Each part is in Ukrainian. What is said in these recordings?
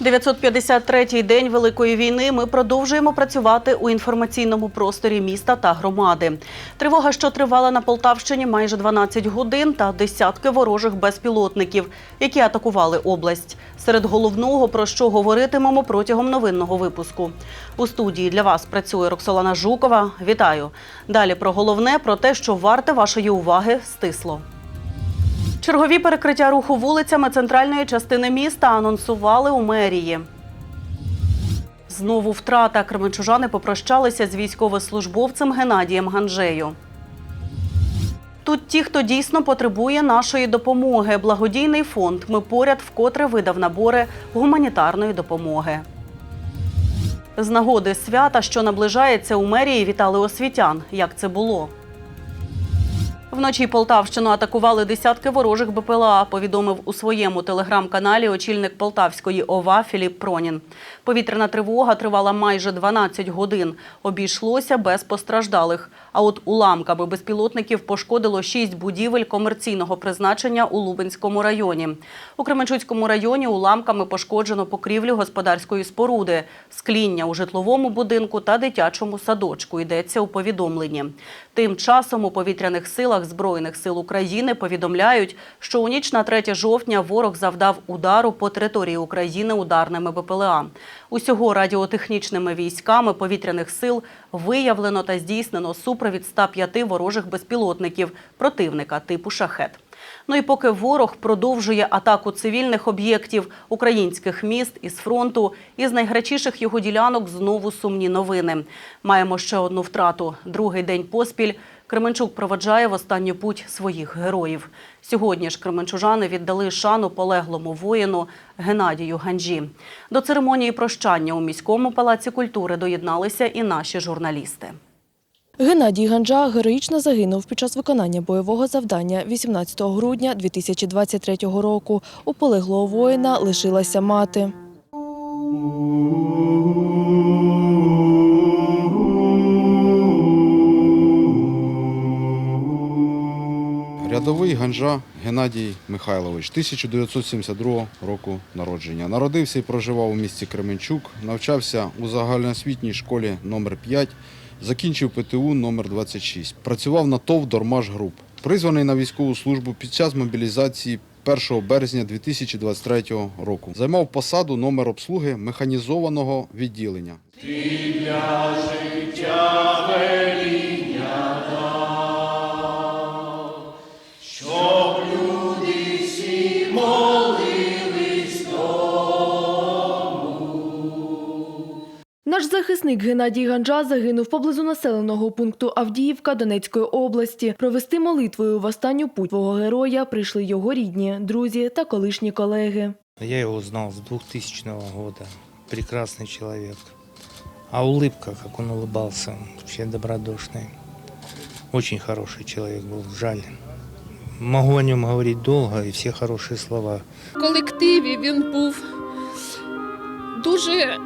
953-й день Великої війни ми продовжуємо працювати у інформаційному просторі міста та громади. Тривога, що тривала на Полтавщині майже 12 годин, та десятки ворожих безпілотників, які атакували область. Серед головного, про що говоритимемо протягом новинного випуску. У студії для вас працює Роксолана Жукова. Вітаю! Далі про головне про те, що варте вашої уваги стисло. Чергові перекриття руху вулицями центральної частини міста анонсували у мерії. Знову втрата. Кременчужани попрощалися з військовослужбовцем Геннадієм Ганжею. Тут ті, хто дійсно потребує нашої допомоги. Благодійний фонд Ми поряд вкотре видав набори гуманітарної допомоги. З нагоди свята, що наближається у мерії, вітали освітян. Як це було? Вночі Полтавщину атакували десятки ворожих БПЛА, повідомив у своєму телеграм-каналі очільник Полтавської ОВА Філіп Пронін. Повітряна тривога тривала майже 12 годин. Обійшлося без постраждалих. А от уламками безпілотників пошкодило шість будівель комерційного призначення у Лубенському районі. У Кременчуцькому районі уламками пошкоджено покрівлю господарської споруди, скління у житловому будинку та дитячому садочку. Йдеться у повідомленні. Тим часом у повітряних силах Збройних сил України повідомляють, що у ніч на 3 жовтня ворог завдав удару по території України ударними БПЛА. Усього радіотехнічними військами повітряних сил виявлено та здійснено супровід 105 ворожих безпілотників противника типу шахет. Ну і поки ворог продовжує атаку цивільних об'єктів українських міст із фронту, із найгарячіших його ділянок знову сумні новини. Маємо ще одну втрату. Другий день поспіль Кременчук проведжає в останню путь своїх героїв. Сьогодні ж кременчужани віддали шану полеглому воїну Геннадію Ганжі. До церемонії прощання у міському палаці культури доєдналися і наші журналісти. Геннадій Ганджа героїчно загинув під час виконання бойового завдання 18 грудня 2023 року. У полеглого воїна лишилася мати. Рядовий Ганжа Геннадій Михайлович, 1972 року народження. Народився і проживав у місті Кременчук, навчався у загальноосвітній школі номер 5 закінчив ПТУ номер 26 Працював на ТОВ «Дормаш Груп». Призваний на військову службу під час мобілізації 1 березня 2023 року. Займав посаду номер обслуги механізованого відділення. Наш захисник Геннадій Ганджа загинув поблизу населеного пункту Авдіївка Донецької області. Провести молитвою в останню путь свого героя прийшли його рідні, друзі та колишні колеги. Я его знал с 2000 года. Прекрасный человек. А улыбка, как он улыбался, вообще добродушный. Очень хороший человек был, жаль. Могу о нем говорить долго и все хорошие слова. колективі він був дуже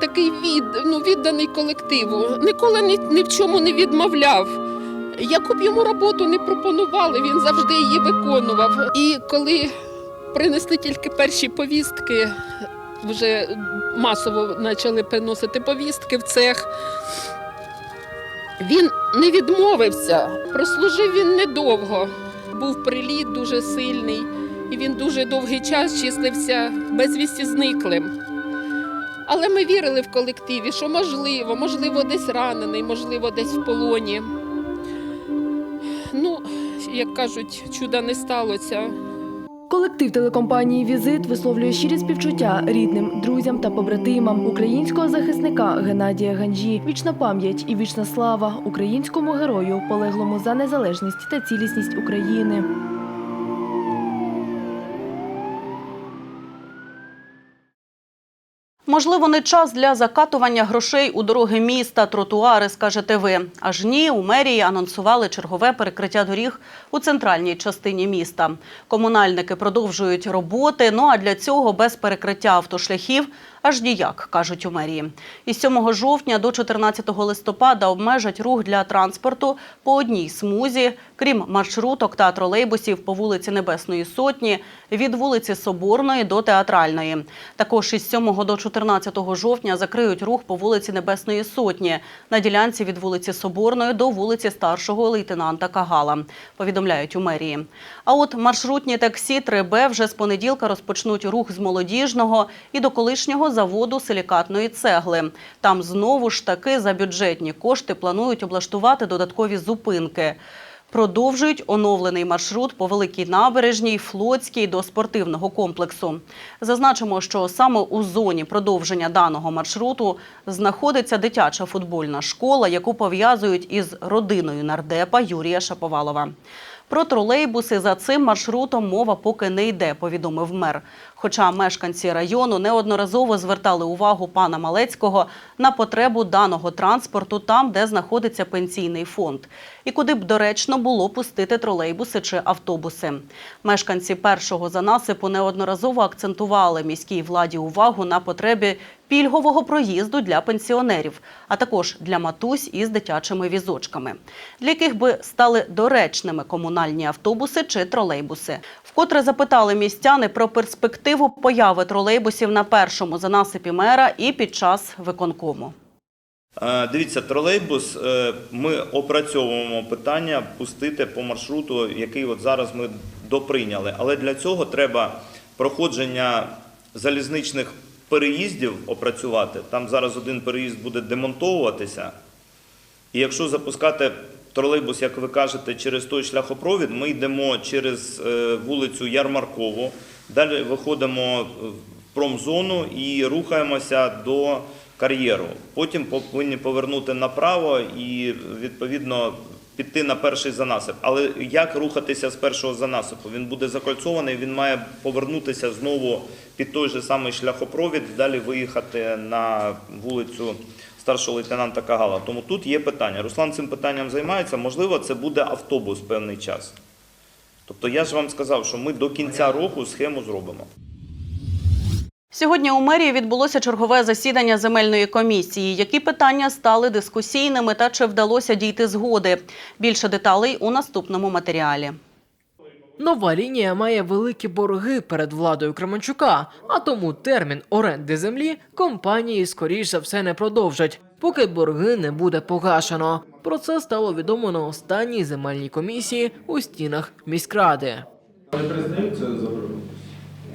такий від, ну, відданий колективу. Ніколи ні, ні в чому не відмовляв. Яку б йому роботу не пропонували, він завжди її виконував. І коли принесли тільки перші повістки, вже масово почали приносити повістки в цех. Він не відмовився, прослужив він недовго. Був приліт дуже сильний, і він дуже довгий час числився безвісті зниклим. Але ми вірили в колективі, що можливо, можливо, десь ранений, можливо, десь в полоні. Ну, як кажуть, чуда не сталося. Колектив телекомпанії Візит висловлює щирі співчуття рідним, друзям та побратимам українського захисника Геннадія Ганджі. Вічна пам'ять і вічна слава українському герою, полеглому за незалежність та цілісність України. Можливо, не час для закатування грошей у дороги міста, тротуари, скажете ви. Аж ні, у мерії анонсували чергове перекриття доріг у центральній частині міста. Комунальники продовжують роботи. Ну а для цього без перекриття автошляхів Аж ніяк, кажуть у мерії. Із 7 жовтня до 14 листопада обмежать рух для транспорту по одній смузі, крім маршруток та тролейбусів по вулиці Небесної Сотні, від вулиці Соборної до Театральної. Також із 7 до 14 жовтня закриють рух по вулиці Небесної Сотні на ділянці від вулиці Соборної до вулиці старшого лейтенанта Кагала, повідомляють у мерії. А от маршрутні таксі 3Б вже з понеділка розпочнуть рух з молодіжного і до колишнього заводу силікатної цегли. Там знову ж таки за бюджетні кошти планують облаштувати додаткові зупинки. Продовжують оновлений маршрут по Великій набережній, Флотській до спортивного комплексу. Зазначимо, що саме у зоні продовження даного маршруту знаходиться дитяча футбольна школа, яку пов'язують із родиною нардепа Юрія Шаповалова. Про тролейбуси за цим маршрутом мова поки не йде, повідомив мер. Хоча мешканці району неодноразово звертали увагу пана Малецького на потребу даного транспорту там, де знаходиться пенсійний фонд, і куди б доречно було пустити тролейбуси чи автобуси. Мешканці першого занасипу неодноразово акцентували міській владі увагу на потребі пільгового проїзду для пенсіонерів, а також для матусь із дитячими візочками, для яких би стали доречними комунальні автобуси чи тролейбуси. Вкотре запитали містяни про перспективу появи тролейбусів на першому занасипі мера і під час виконкому. Е, Дивіться, тролейбус. е, Ми опрацьовуємо питання пустити по маршруту, який от зараз ми доприйняли. Але для цього треба проходження залізничних переїздів опрацювати. Там зараз один переїзд буде демонтовуватися. І якщо запускати тролейбус, як ви кажете, через той шляхопровід, ми йдемо через е, вулицю Ярмаркову, далі виходимо в промзону і рухаємося до кар'єру. Потім повинні повернути направо і відповідно піти на перший занасип. Але як рухатися з першого занасипу? Він буде закольцований, він має повернутися знову під той же самий шляхопровід, далі виїхати на вулицю старшого лейтенанта Кагала. Тому тут є питання. Руслан цим питанням займається. Можливо, це буде автобус певний час. Тобто я ж вам сказав, що ми до кінця року схему зробимо. Сьогодні у мерії відбулося чергове засідання земельної комісії. Які питання стали дискусійними та чи вдалося дійти згоди? Більше деталей у наступному матеріалі. Нова лінія має великі борги перед владою Кременчука, а тому термін оренди землі компанії скоріш за все не продовжать, поки борги не буде погашено. Про це стало відомо на останній земельній комісії у стінах міськради.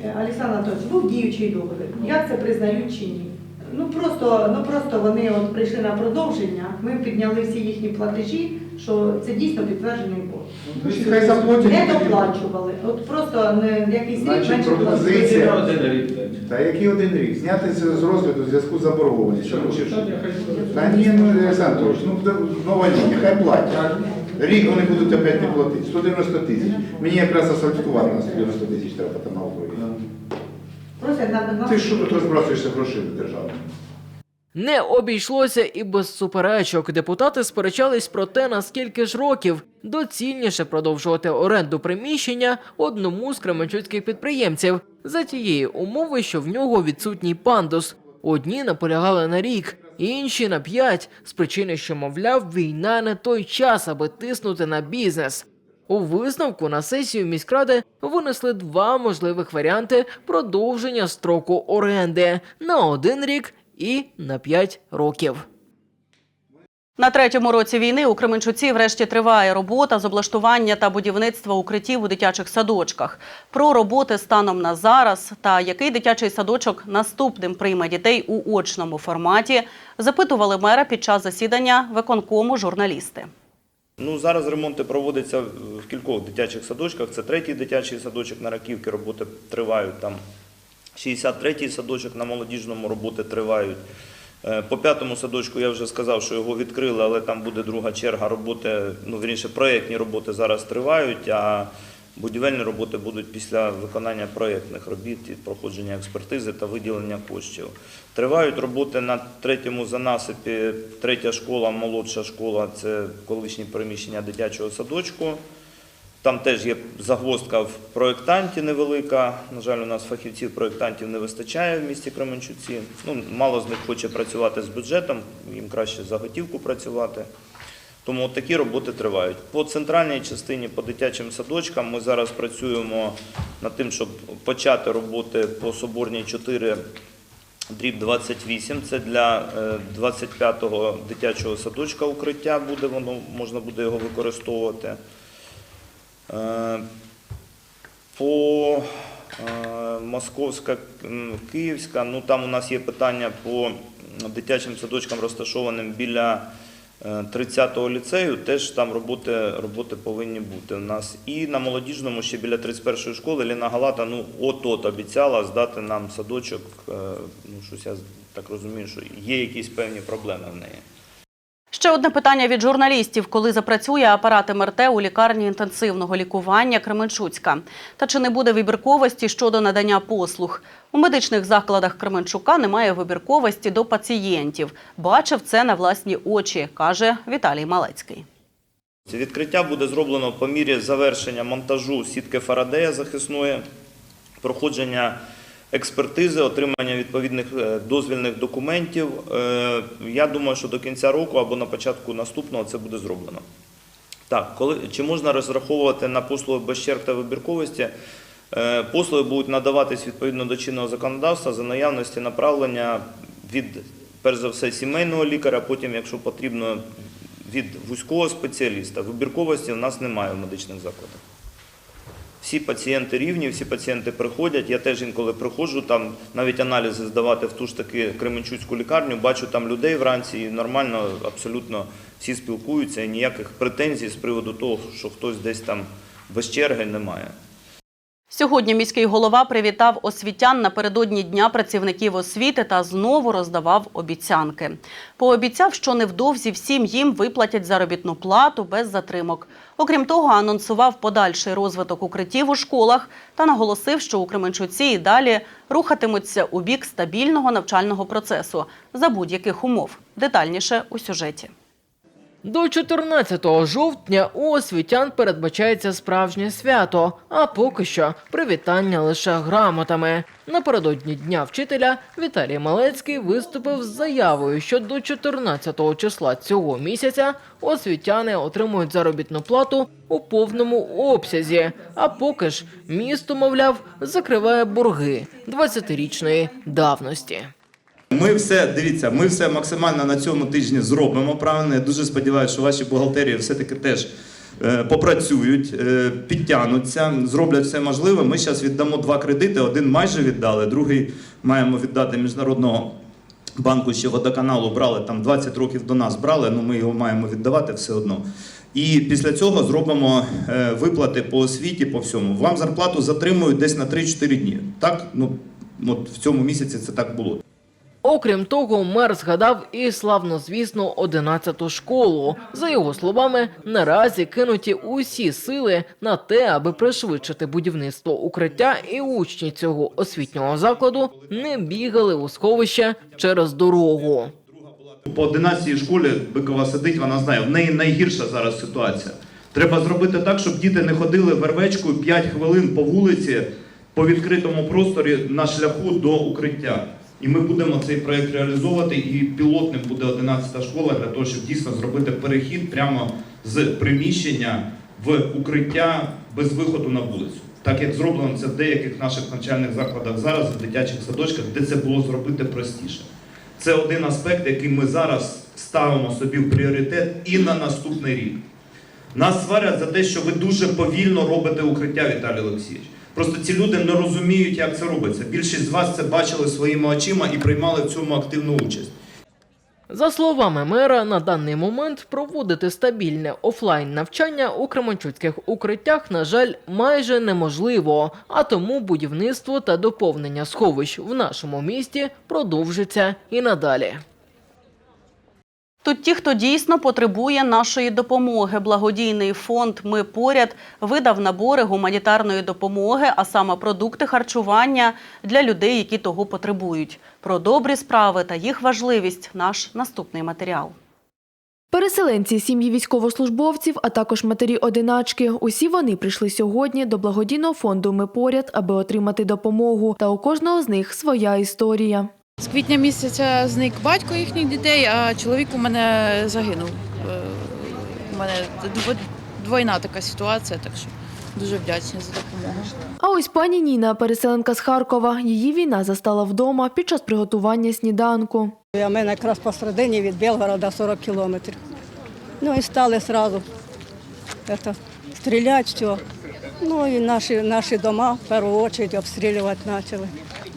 Е, Олександр Анатольович, був діючий договір. Як це признають чи ні? Ну просто, ну просто вони от прийшли на продовження. Ми підняли всі їхні платежі, що це дійсно підтверджений борг. Ну, хай заплатять. Не доплачували. От просто не якийсь рік Значить, менше пропозиція. платили. Та який один рік? Зняти це з розгляду в зв'язку з заборгованістю. Ну, чи? Та ні, ну Олександр Анатолійович, ну нова лінія, хай платять. Рік вони будуть опять не платити. 190 тисяч. Мені якраз асфальтувати на 190 тисяч треба там на округі. На, на Ти що тут розбрасуєшся грошима державними? Не обійшлося і без суперечок. Депутати сперечались про те, наскільки ж років доцільніше продовжувати оренду приміщення одному з кременчуцьких підприємців за тієї умови, що в нього відсутній пандус. Одні наполягали на рік, інші на п'ять, з причини, що, мовляв, війна не той час, аби тиснути на бізнес. У висновку на сесію міськради винесли два можливих варіанти продовження строку оренди на один рік і на п'ять років. На третьому році війни у Кременчуці врешті триває робота з облаштування та будівництва укриттів у дитячих садочках. Про роботи станом на зараз та який дитячий садочок наступним прийме дітей у очному форматі, запитували мера під час засідання виконкому журналісти. Ну, зараз ремонти проводяться в кількох дитячих садочках. Це третій дитячий садочок на Раківці, роботи тривають там. 63-й садочок на молодіжному роботи тривають. Е, По п'ятому садочку я вже сказав, що його відкрили, але там буде друга черга роботи. Ну, вірніше, проєктні роботи зараз тривають, а будівельні роботи будуть після виконання проєктних робіт і проходження експертизи та виділення коштів. Тривають роботи на третьому занасипі. Третя школа, молодша школа це колишні приміщення дитячого садочку. Там теж є загвоздка в проєктанті невелика. На жаль, у нас фахівців-проєктантів не вистачає в місті Кременчуці. Ну, мало з них хоче працювати з бюджетом, їм краще за готівку працювати. Тому такі роботи тривають. По центральній частині, по дитячим садочкам, ми зараз працюємо над тим, щоб почати роботи по Соборній 4 дріб 28. Це для е, 25-го дитячого садочка укриття буде, воно можна буде його використовувати. Е, По е, Московська, Київська, ну там у нас є питання по дитячим садочкам, розташованим біля е, 30-го ліцею, теж там роботи, роботи повинні бути у нас. І на молодіжному ще біля 31-ї школи Ліна Галата, ну от-от обіцяла здати нам садочок. е, Ну, щось я так розумію, що є якісь певні проблеми в неї. Ще одне питання від журналістів: коли запрацює апарат МРТ у лікарні інтенсивного лікування Кременчуцька? Та чи не буде вибірковості щодо надання послуг? У медичних закладах Кременчука немає вибірковості до пацієнтів. Бачив це на власні очі, каже Віталій Малецький. Це Відкриття буде зроблено по мірі завершення монтажу сітки Фарадея захисної, проходження експертизи, отримання відповідних е, дозвільних документів. Е, Я думаю, що до кінця року або на початку наступного це буде зроблено. Так, коли, чи можна розраховувати на послуги без черг та вибірковості? Е, Послуги будуть надаватись відповідно до чинного законодавства за наявності направлення від, перш за все, сімейного лікаря, потім, якщо потрібно, від вузького спеціаліста. Вибірковості в нас немає в медичних закладах. Всі пацієнти рівні, всі пацієнти приходять. Я теж інколи приходжу, там навіть аналізи здавати в ту ж таки Кременчуцьку лікарню, бачу там людей вранці і нормально, абсолютно всі спілкуються і ніяких претензій з приводу того, що хтось десь там без черги немає. Сьогодні міський голова привітав освітян напередодні Дня працівників освіти та знову роздавав обіцянки. Пообіцяв, що невдовзі всім їм виплатять заробітну плату без затримок. Окрім того, анонсував подальший розвиток укриттів у школах та наголосив, що у Кременчуці і далі рухатимуться у бік стабільного навчального процесу за будь-яких умов. Детальніше у сюжеті. До 14 жовтня у освітян передбачається справжнє свято, а поки що привітання лише грамотами. Напередодні Дня вчителя Віталій Малецький виступив з заявою, що до 14 числа цього місяця освітяни отримують заробітну плату у повному обсязі. А поки ж місто, мовляв, закриває борги 20-річної давності. Ми все дивіться, ми все максимально на цьому тижні зробимо. Правильно, я дуже сподіваюся, що ваші бухгалтерії все-таки теж е, попрацюють, е, підтягнуться, зроблять все можливе. Ми зараз віддамо два кредити. Один майже віддали, другий маємо віддати міжнародного. Банку ще водоканалу брали там 20 років до нас брали, ну ми його маємо віддавати все одно. І після цього зробимо е, виплати по освіті, по всьому. Вам зарплату затримують десь на 3-4 дні. Так, ну от в цьому місяці це так було. Окрім того, мер згадав і славнозвісну 11-ту школу. За його словами, наразі кинуті усі сили на те, аби пришвидшити будівництво укриття, і учні цього освітнього закладу не бігали у сховище через дорогу. По 11 школі Бикова сидить, вона знає, в неї найгірша зараз ситуація. Треба зробити так, щоб діти не ходили вервечкою 5 хвилин по вулиці по відкритому просторі на шляху до укриття. І ми будемо цей проект реалізовувати, і пілотним буде 11 школа для того, щоб дійсно зробити перехід прямо з приміщення в укриття без виходу на вулицю. Так як зроблено це в деяких наших навчальних закладах зараз, в дитячих садочках, де це було зробити простіше. Це один аспект, який ми зараз ставимо собі в пріоритет і на наступний рік. Нас сварять за те, що ви дуже повільно робите укриття, Віталій Олексійович. Просто ці люди не розуміють, як це робиться. Більшість з вас це бачили своїми очима і приймали в цьому активну участь. За словами мера, на даний момент проводити стабільне офлайн навчання у кременчуцьких укриттях, на жаль, майже неможливо. А тому будівництво та доповнення сховищ в нашому місті продовжиться і надалі. Тут ті, хто дійсно потребує нашої допомоги. Благодійний фонд Ми поряд видав набори гуманітарної допомоги, а саме продукти харчування для людей, які того потребують. Про добрі справи та їх важливість наш наступний матеріал. Переселенці, сім'ї військовослужбовців, а також матері-одиначки. Усі вони прийшли сьогодні до благодійного фонду Ми поряд, аби отримати допомогу. Та у кожного з них своя історія. З квітня місяця зник батько їхніх дітей, а чоловік у мене загинув. Е, У мене двойна така ситуація, так що дуже вдячні за допомогу. А ось пані Ніна, переселенка з Харкова. Її війна застала вдома під час приготування сніданку. А ми якраз посередині від Белгорода 40 кілометрів. Ну і стали одразу стріляти, все. Ну і наші, наші дома в першу чергу обстрілювати почали.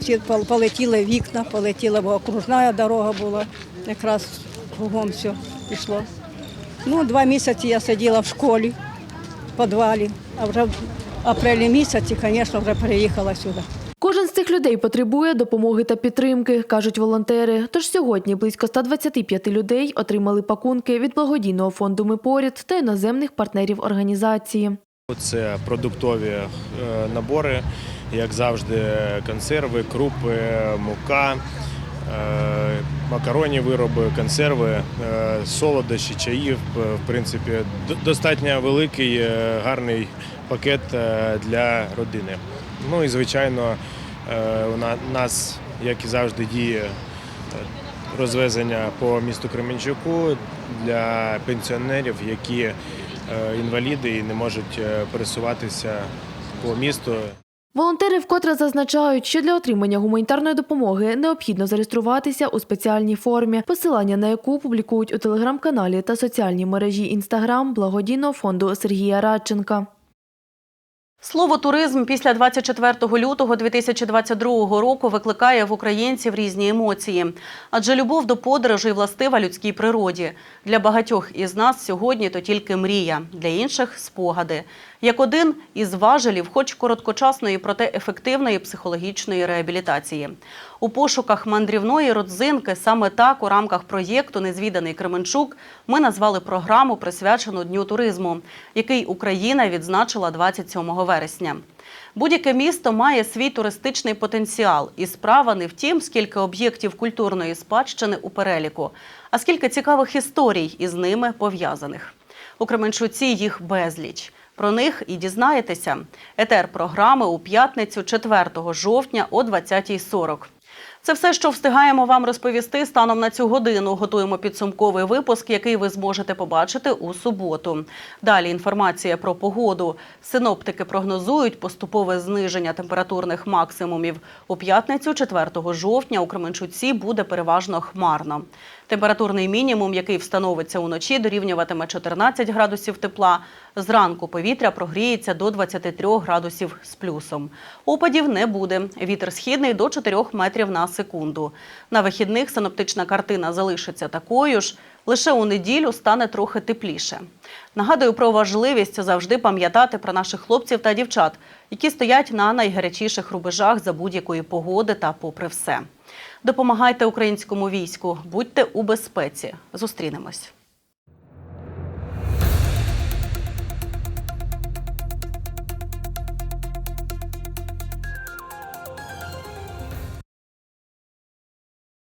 Всі полетіли вікна, полетіла, бо окружна дорога була, якраз кругом все пішло. Ну, два місяці я сиділа в школі, в підвалі, а вже в апрелі місяці, звісно, вже переїхала сюди. Кожен з цих людей потребує допомоги та підтримки, кажуть волонтери. Тож сьогодні близько 125 людей отримали пакунки від благодійного фонду Ми поряд та іноземних партнерів організації. Це продуктові е, набори, як завжди, консерви, крупи, мука, е, макаронні вироби, консерви, е, солодощі, чаї. В в принципі, достатньо великий, е, гарний пакет е, для родини. Ну і звичайно, е, у нас, як і завжди, діє е, розвезення по місту Кременчуку для пенсіонерів, які е, інваліди і не можуть е, пересуватися по місту. Волонтери вкотре зазначають, що для отримання гуманітарної допомоги необхідно зареєструватися у спеціальній формі, посилання на яку публікують у телеграм-каналі та соціальній мережі Інстаграм благодійного фонду Сергія Радченка. Слово туризм після 24 лютого 2022 року викликає в українців різні емоції. Адже любов до подорожей властива людській природі. Для багатьох із нас сьогодні то тільки мрія, для інших спогади. Як один із важелів, хоч короткочасної, проте ефективної психологічної реабілітації. У пошуках мандрівної родзинки саме так у рамках проєкту Незвіданий Кременчук ми назвали програму, присвячену Дню туризму, який Україна відзначила 27 вересня. Будь-яке місто має свій туристичний потенціал, і справа не в тім, скільки об'єктів культурної спадщини у переліку, а скільки цікавих історій із ними пов'язаних. У Кременчуці їх безліч. Про них і дізнаєтеся. Етер програми у п'ятницю 4 жовтня о 20.40. Це все, що встигаємо вам розповісти станом на цю годину. Готуємо підсумковий випуск, який ви зможете побачити у суботу. Далі інформація про погоду. Синоптики прогнозують поступове зниження температурних максимумів. У п'ятницю, 4 жовтня, у Кременчуці буде переважно хмарно. Температурний мінімум, який встановиться уночі, дорівнюватиме 14 градусів тепла. Зранку повітря прогріється до 23 градусів з плюсом. Опадів не буде. Вітер східний до 4 метрів на секунду. На вихідних синоптична картина залишиться такою ж. Лише у неділю стане трохи тепліше. Нагадую про важливість завжди пам'ятати про наших хлопців та дівчат, які стоять на найгарячіших рубежах за будь-якої погоди та попри все. Допомагайте українському війську, будьте у безпеці. Зустрінемось.